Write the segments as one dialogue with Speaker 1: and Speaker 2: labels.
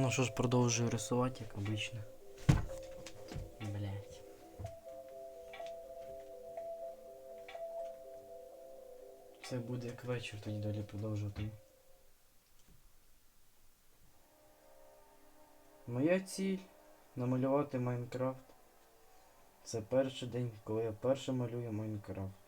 Speaker 1: Ну що ж, продовжую рисувати, як обично. Блять. Це буде як вечір, тоді далі продовжувати. Моя ціль намалювати Майнкрафт. Це перший день, коли я перше малюю Майнкрафт.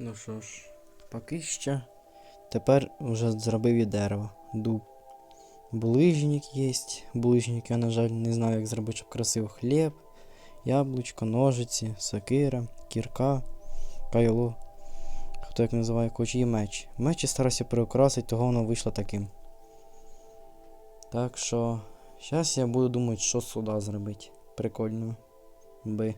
Speaker 1: Ну що ж, поки що. Тепер вже зробив і дерево. Дуб. Булижник є. Булижник я, на жаль, не знаю, як зробити, щоб красиво хліб, яблучко, ножиці, сокира, кірка, кайло. Хто як називає хоч і меч. Меч я старався приукрасити, того воно вийшло таким. Так що, зараз я буду думати, що сюди зробити. Прикольно. Би.